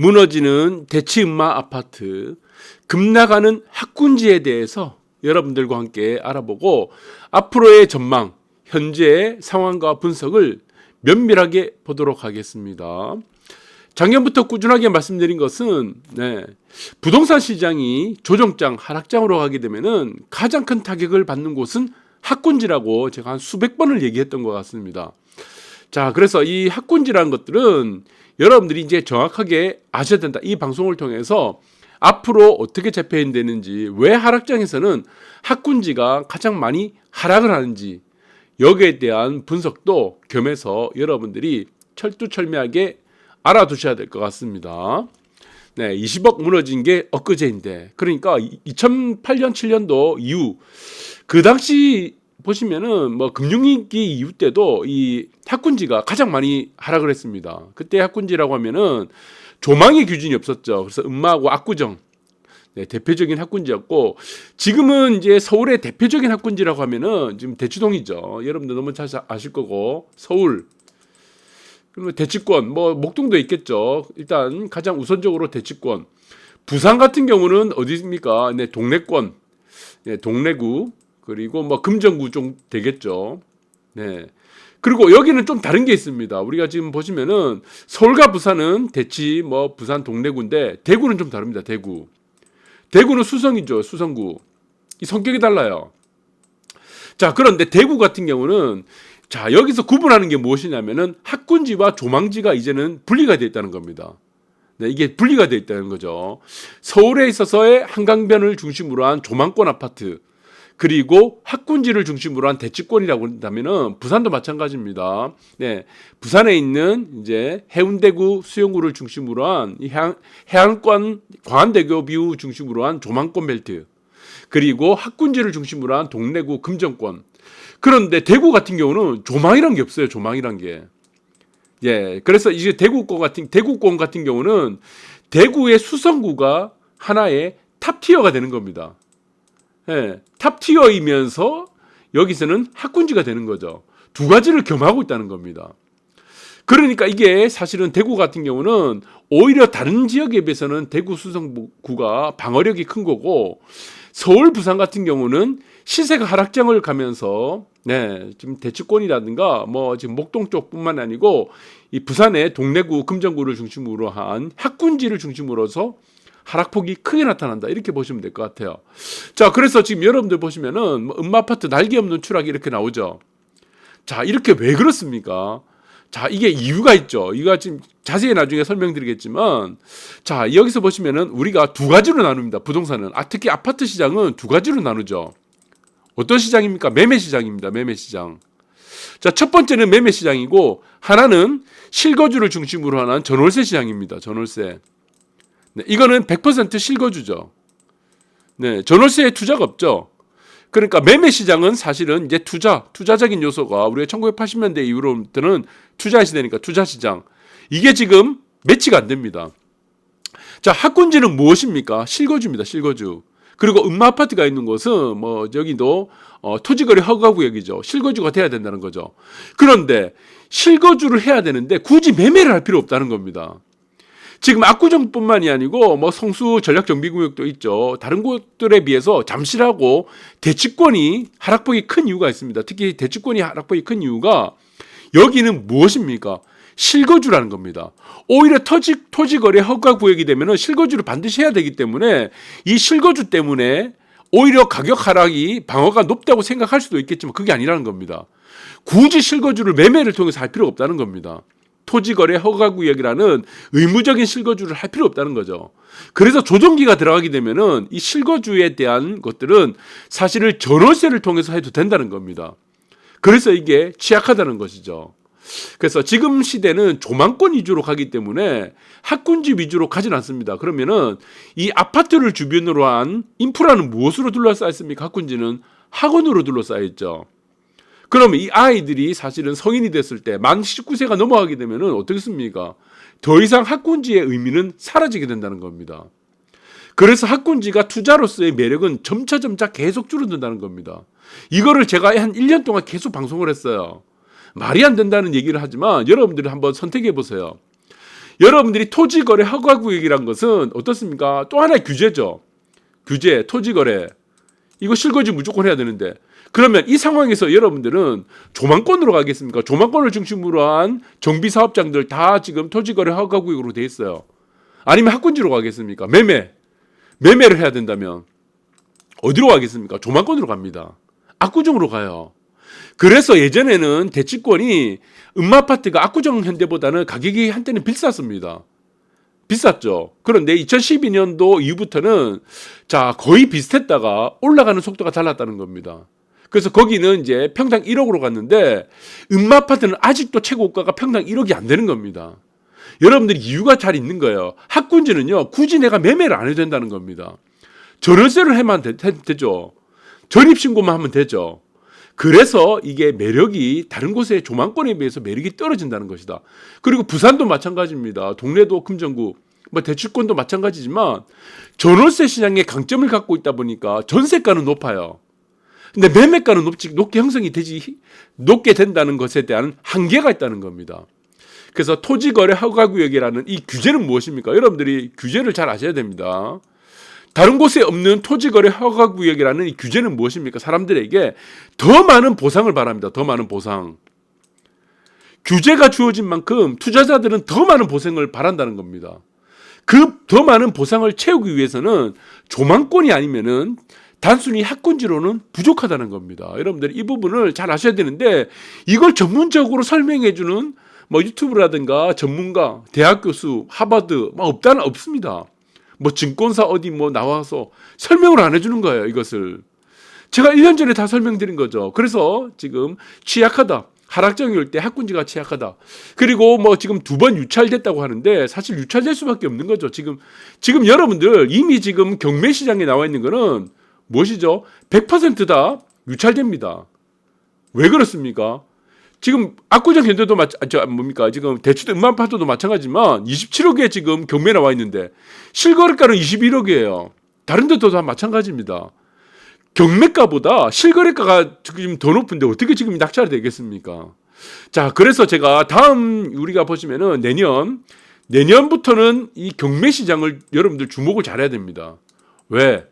무너지는 대치음마 아파트, 급나가는 학군지에 대해서 여러분들과 함께 알아보고 앞으로의 전망, 현재의 상황과 분석을 면밀하게 보도록 하겠습니다. 작년부터 꾸준하게 말씀드린 것은 네, 부동산 시장이 조정장, 하락장으로 가게 되면은 가장 큰 타격을 받는 곳은 학군지라고 제가 한 수백 번을 얘기했던 것 같습니다. 자, 그래서 이 학군지라는 것들은 여러분들이 이제 정확하게 아셔야 된다. 이 방송을 통해서 앞으로 어떻게 재편되는지, 왜 하락장에서는 학군지가 가장 많이 하락을 하는지, 여기에 대한 분석도 겸해서 여러분들이 철두철미하게 알아두셔야 될 것 같습니다. 네, 20억 무너진 게 엊그제인데, 그러니까 2008년, 7년도 이후 그 당시 보시면은 뭐 금융위기 이후 때도 이 학군지가 가장 많이 하락을 했습니다. 그때 학군지라고 하면은 조망의 규준이 없었죠. 그래서 음마하고 압구정 네, 대표적인 학군지였고 지금은 이제 서울의 대표적인 학군지라고 하면은 지금 대치동이죠. 여러분들 너무 잘 아실 거고 서울 그러면 대치권 뭐 목동도 있겠죠. 일단 가장 우선적으로 대치권. 부산 같은 경우는 어디입니까? 네, 동래권. 네, 동래구 그리고 뭐 금정구 좀 되겠죠. 네. 그리고 여기는 좀 다른 게 있습니다. 우리가 지금 보시면은 서울과 부산은 대치 뭐 부산 동래구인데 대구는 좀 다릅니다. 대구. 대구는 수성이죠. 수성구. 이 성격이 달라요. 자, 그런데 대구 같은 경우는 자, 여기서 구분하는 게 무엇이냐면은 학군지와 조망지가 이제는 분리가 되어 있다는 겁니다. 네, 이게 분리가 되어 있다는 거죠. 서울에 있어서의 한강변을 중심으로 한 조망권 아파트, 그리고 학군지를 중심으로 한 대치권이라고 한다면은 부산도 마찬가지입니다. 네, 부산에 있는 이제 해운대구 수영구를 중심으로 한 해안, 해안권 광안대교 뷰 중심으로 한 조망권 벨트, 그리고 학군지를 중심으로 한 동래구 금정권. 그런데 대구 같은 경우는 조망이란 게 없어요. 조망이란 게. 예, 그래서 이제 대구권 같은 대구권 같은 경우는 대구의 수성구가 하나의 탑티어가 되는 겁니다. 예, 탑티어이면서 여기서는 학군지가 되는 거죠. 두 가지를 겸하고 있다는 겁니다. 그러니까 이게 사실은 대구 같은 경우는 오히려 다른 지역에 비해서는 대구 수성구가 방어력이 큰 거고 서울 부산 같은 경우는 시세가 하락장을 가면서 네, 지금 대치권이라든가 뭐 지금 목동 쪽뿐만 아니고 이 부산의 동래구 금정구를 중심으로 한 학군지를 중심으로서 하락폭이 크게 나타난다 이렇게 보시면 될 것 같아요. 자, 그래서 지금 여러분들 보시면은 뭐 음마 아파트 날개 없는 추락이 이렇게 나오죠. 자, 이렇게 왜 그렇습니까? 자, 이게 이유가 있죠. 이거 지금 자세히 나중에 설명드리겠지만, 자, 여기서 보시면은 우리가 두 가지로 나눕니다. 부동산은. 아, 특히 아파트 시장은 두 가지로 나누죠. 어떤 시장입니까? 매매 시장입니다. 매매 시장. 자, 첫 번째는 매매 시장이고, 하나는 실거주를 중심으로 하는 전월세 시장입니다. 전월세. 네, 이거는 100% 실거주죠. 네, 전월세에 투자가 없죠. 그러니까 매매 시장은 사실은 이제 투자, 투자적인 요소가 우리가 1980년대 이후로부터는 투자 시대니까 투자 시장. 이게 지금 매치가 안 됩니다. 자, 학군지는 무엇입니까? 실거주입니다. 실거주. 그리고 음마 아파트가 있는 곳은 뭐 여기도 어, 토지거래 허가 구역이죠. 실거주가 돼야 된다는 거죠. 그런데 실거주를 해야 되는데 굳이 매매를 할 필요 없다는 겁니다. 지금 압구정뿐만이 아니고 뭐 성수 전략정비구역도 있죠. 다른 곳들에 비해서 잠실하고 대치권이 하락폭이 큰 이유가 있습니다. 특히 대치권이 하락폭이 큰 이유가 여기는 무엇입니까? 실거주라는 겁니다. 오히려 토지, 토지거래 허가 구역이 되면 실거주를 반드시 해야 되기 때문에 이 실거주 때문에 오히려 가격 하락이 방어가 높다고 생각할 수도 있겠지만 그게 아니라는 겁니다. 굳이 실거주를 매매를 통해서 할 필요가 없다는 겁니다. 토지거래 허가구역이라는 의무적인 실거주를 할 필요 없다는 거죠. 그래서 조정기가 들어가게 되면은 이 실거주에 대한 것들은 사실을 전월세를 통해서 해도 된다는 겁니다. 그래서 이게 취약하다는 것이죠. 그래서 지금 시대는 조망권 위주로 가기 때문에 학군지 위주로 가진 않습니다. 그러면은 이 아파트를 주변으로 한 인프라는 무엇으로 둘러싸여 있습니까? 학군지는 학원으로 둘러싸여 있죠. 그러면 이 아이들이 사실은 성인이 됐을 때 만 19세가 넘어가게 되면은 어떻겠습니까? 더 이상 학군지의 의미는 사라지게 된다는 겁니다. 그래서 학군지가 투자로서의 매력은 점차 점차 계속 줄어든다는 겁니다. 이거를 제가 한 1년 동안 계속 방송을 했어요. 말이 안 된다는 얘기를 하지만 여러분들이 한번 선택해 보세요. 여러분들이 토지거래 허가구역이란 것은 어떻습니까? 또 하나의 규제죠. 규제, 토지거래. 이거 실거주 무조건 해야 되는데. 그러면 이 상황에서 여러분들은 조망권으로 가겠습니까? 조망권을 중심으로 한 정비 사업장들 다 지금 토지거래 허가구역으로 돼 있어요. 아니면 학군지로 가겠습니까? 매매. 매매를 해야 된다면 어디로 가겠습니까? 조망권으로 갑니다. 압구정으로 가요. 그래서 예전에는 대치권이 음마아파트가 압구정 현대보다는 가격이 한때는 비쌌습니다. 비쌌죠. 그런데 2012년도 이후부터는 자 거의 비슷했다가 올라가는 속도가 달랐다는 겁니다. 그래서 거기는 이제 평당 1억으로 갔는데 음마 아파트는 아직도 최고가가 평당 1억이 안 되는 겁니다. 여러분들이 이유가 잘 있는 거예요. 학군지는요 굳이 내가 매매를 안 해도 된다는 겁니다. 전월세를 해만 되, 되죠. 전입신고만 하면 되죠. 그래서 이게 매력이 다른 곳의 조망권에 비해서 매력이 떨어진다는 것이다. 그리고 부산도 마찬가지입니다. 동래도 금정구, 뭐 대출권도 마찬가지지만 전월세 시장의 강점을 갖고 있다 보니까 전세가는 높아요. 근데 매매가는 높지, 높게 형성이 되지, 높게 된다는 것에 대한 한계가 있다는 겁니다. 그래서 토지거래 허가구역이라는 이 규제는 무엇입니까? 여러분들이 규제를 잘 아셔야 됩니다. 다른 곳에 없는 토지거래 허가구역이라는 이 규제는 무엇입니까? 사람들에게 더 많은 보상을 바랍니다. 더 많은 보상. 규제가 주어진 만큼 투자자들은 더 많은 보상을 바란다는 겁니다. 그 더 많은 보상을 채우기 위해서는 조망권이 아니면은 단순히 학군지로는 부족하다는 겁니다. 여러분들 이 부분을 잘 아셔야 되는데 이걸 전문적으로 설명해 주는 뭐 유튜브라든가 전문가, 대학 교수, 하버드 뭐 없다는 없습니다. 뭐 증권사 어디 뭐 나와서 설명을 안 해주는 거예요. 이것을 제가 1년 전에 다 설명드린 거죠. 그래서 지금 취약하다. 하락장이 올때 학군지가 취약하다. 그리고 뭐 지금 두 번 유찰됐다고 하는데 사실 유찰될 수밖에 없는 거죠. 지금 지금 여러분들 이미 지금 경매 시장에 나와 있는 거는 무엇이죠? 100%다 유찰됩니다. 왜 그렇습니까? 지금 압구정 현대도 마찬 저 뭡니까 지금 대추도 음만파도도 마찬가지지만 27억에 지금 경매 나와 있는데 실거래가는 21억이에요. 다른 데도 다 마찬가지입니다. 경매가보다 실거래가가 지금 더 높은데 어떻게 지금 낙찰이 되겠습니까? 자, 그래서 제가 다음 우리가 보시면은 내년 내년부터는 이 경매 시장을 여러분들 주목을 잘해야 됩니다. 왜?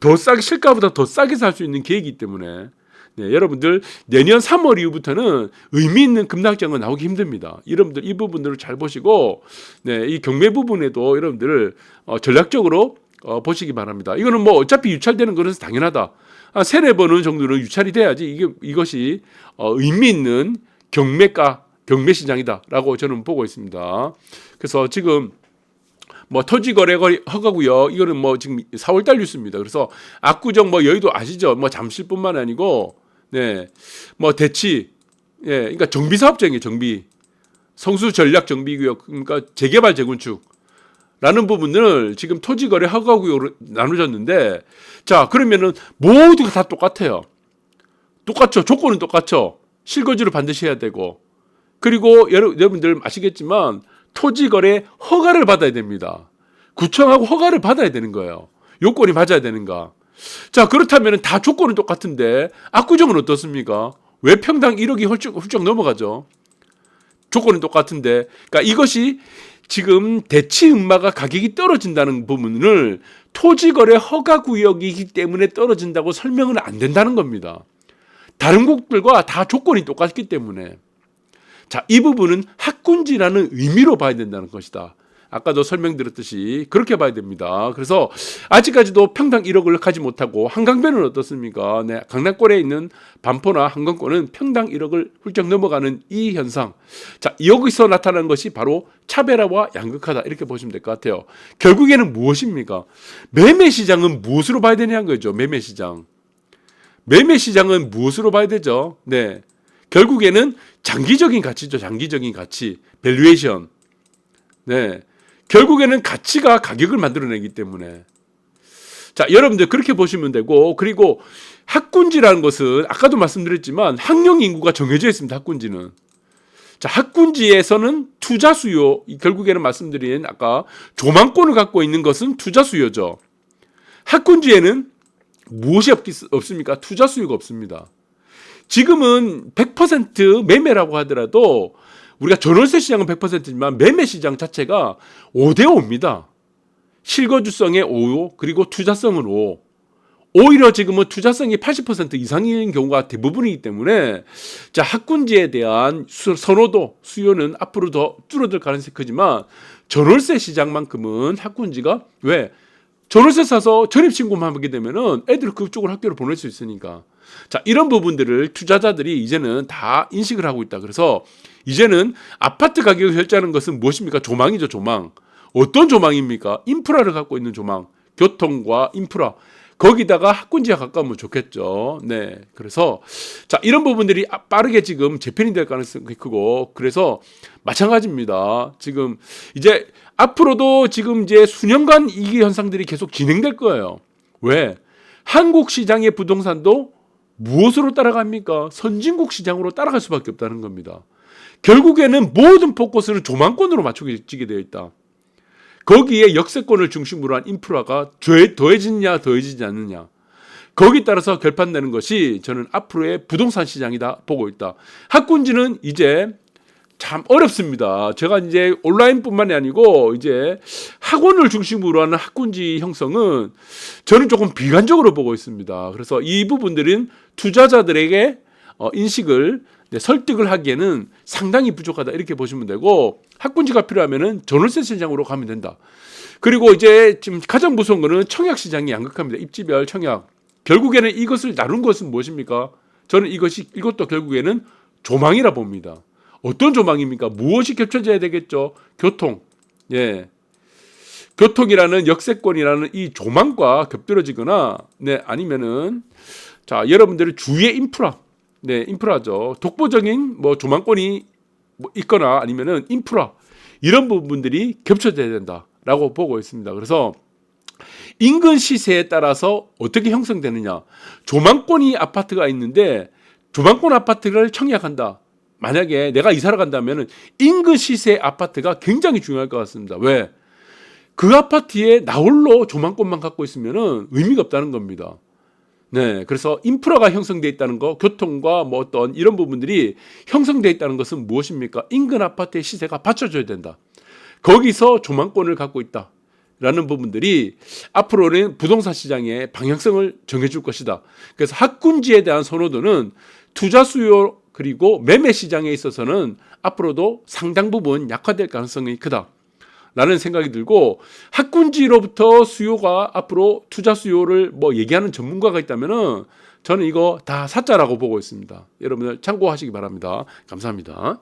더 싸게 실가보다 더 싸게 살 수 있는 계획이기 때문에 네, 여러분들 내년 3월 이후부터는 의미 있는 급락장은 나오기 힘듭니다. 여러분들 이 부분들을 잘 보시고 네, 이 경매 부분에도 여러분들 어, 전략적으로 어, 보시기 바랍니다. 이거는 뭐 어차피 유찰되는 거는 당연하다. 한 세네 번은 정도는 유찰이 돼야지 이게 이것이 어, 의미 있는 경매가 경매 시장이다라고 저는 보고 있습니다. 그래서 지금 뭐 토지 거래 허가고요. 이거는 뭐 지금 4월 달 뉴스입니다. 그래서 압구정 뭐 여의도 아시죠? 뭐 잠실뿐만 아니고 네. 뭐 대치 예, 그러니까 정비 사업장이에요, 정비. 성수 전략 정비 구역 그러니까 재개발 재건축 라는 부분을 지금 토지 거래 허가 구역으로 나누졌는데 자, 그러면은 모두가 다 똑같아요. 똑같죠. 조건은 똑같죠. 실거주를 반드시 해야 되고 그리고 여러분들 아시겠지만 토지 거래 허가를 받아야 됩니다. 구청하고 허가를 받아야 되는 거예요. 요건이 맞아야 되는가? 자, 그렇다면 다 조건은 똑같은데 압구정은 어떻습니까? 왜 평당 1억이 훌쩍, 훌쩍 넘어가죠? 조건은 똑같은데. 그러니까 이것이 지금 대치 음마가 가격이 떨어진다는 부분을 토지 거래 허가 구역이기 때문에 떨어진다고 설명은 안 된다는 겁니다. 다른 국들과 다 조건이 똑같기 때문에. 자, 이 부분은 학군지라는 의미로 봐야 된다는 것이다. 아까도 설명드렸듯이 그렇게 봐야 됩니다. 그래서 아직까지도 평당 1억을 가지 못하고 한강변은 어떻습니까? 네, 강남권에 있는 반포나 한강권은 평당 1억을 훌쩍 넘어가는 이 현상. 자, 여기서 나타나는 것이 바로 차별화와 양극화다. 이렇게 보시면 될 것 같아요. 결국에는 무엇입니까? 매매 시장은 무엇으로 봐야 되냐는 거죠. 매매 시장. 매매 시장은 무엇으로 봐야 되죠? 네. 결국에는 장기적인 가치죠. 장기적인 가치. 밸류에이션. 네. 결국에는 가치가 가격을 만들어내기 때문에. 자, 여러분들 그렇게 보시면 되고, 그리고 학군지라는 것은 아까도 말씀드렸지만 학령 인구가 정해져 있습니다. 학군지는. 자, 학군지에서는 투자 수요, 결국에는 말씀드린 아까 조망권을 갖고 있는 것은 투자 수요죠. 학군지에는 무엇이 없, 없습니까? 투자 수요가 없습니다. 지금은 100% 매매라고 하더라도 우리가 전월세 시장은 100%지만 매매 시장 자체가 5대 5입니다. 실거주성의 5 그리고 투자성은 5. 오히려 지금은 투자성이 80% 이상인 경우가 대부분이기 때문에 자 학군지에 대한 수- 선호도 수요는 앞으로 더 줄어들 가능성이 크지만 전월세 시장만큼은 학군지가 왜 전월세 사서 전입 신고만 하게 되면은 애들 그쪽으로 학교를 보낼 수 있으니까 자 이런 부분들을 투자자들이 이제는 다 인식을 하고 있다. 그래서 이제는 아파트 가격을 결정하는 것은 무엇입니까? 조망이죠, 조망. 어떤 조망입니까? 인프라를 갖고 있는 조망, 교통과 인프라. 거기다가 학군지가 가까우면 좋겠죠. 네. 그래서 자, 이런 부분들이 아- 빠르게 지금 재편이 될 가능성이 크고 그래서 마찬가지입니다. 지금 이제 앞으로도 지금 이제 수년간 이 현상들이 계속 진행될 거예요. 왜? 한국 시장의 부동산도 무엇으로 따라갑니까? 선진국 시장으로 따라갈 수밖에 없다는 겁니다. 결국에는 모든 포커스는 조망권으로 맞춰지게 되어 있다. 거기에 역세권을 중심으로 한 인프라가 더- 더해지느냐 더해지지 않느냐 거기 따라서 결판되는 것이 저는 앞으로의 부동산 시장이다 보고 있다. 학군지는 이제 참 어렵습니다. 제가 이제 온라인뿐만이 아니고 이제 학원을 중심으로 하는 학군지 형성은 저는 조금 비관적으로 보고 있습니다. 그래서 이 부분들은 투자자들에게 어, 인식을 네, 설득을 하기에는 상당히 부족하다 이렇게 보시면 되고 학군지가 필요하면은 전월세 시장으로 가면 된다. 그리고 이제 지금 가장 무서운 거는 청약 시장이 양극화입니다. 입지별 청약. 결국에는 이것을 나눈 것은 무엇입니까? 저는 이것이 이것도 결국에는 조망이라 봅니다. 어떤 조망입니까? 무엇이 겹쳐져야 되겠죠? 교통. 예. 교통이라는 역세권이라는 이 조망과 겹들어지거나 네, 아니면은 자, 여러분들의 주위의 인프라. 네, 인프라죠. 독보적인 뭐 조망권이 뭐 있거나 아니면은 인프라 이런 부분들이 겹쳐져야 된다라고 보고 있습니다. 그래서 인근 시세에 따라서 어떻게 형성되느냐. 조망권이 아파트가 있는데 조망권 아파트를 청약한다. 만약에 내가 이사를 간다면은 인근 시세 아파트가 굉장히 중요할 것 같습니다. 왜? 그 아파트에 나홀로 조망권만 갖고 있으면은 의미가 없다는 겁니다. 네, 그래서 인프라가 형성돼 있다는 거, 교통과 뭐 어떤 이런 부분들이 형성돼 있다는 것은 무엇입니까? 인근 아파트의 시세가 받쳐줘야 된다. 거기서 조망권을 갖고 있다. 라는 부분들이 앞으로는 부동산 시장의 방향성을 정해줄 것이다. 그래서 학군지에 대한 선호도는 투자 수요 그리고 매매 시장에 있어서는 앞으로도 상당 부분 약화될 가능성이 크다. 라는 생각이 들고 학군지로부터 수요가 앞으로 투자 수요를 뭐 얘기하는 전문가가 있다면은 저는 이거 다 사자라고 보고 있습니다. 여러분들 참고하시기 바랍니다. 감사합니다.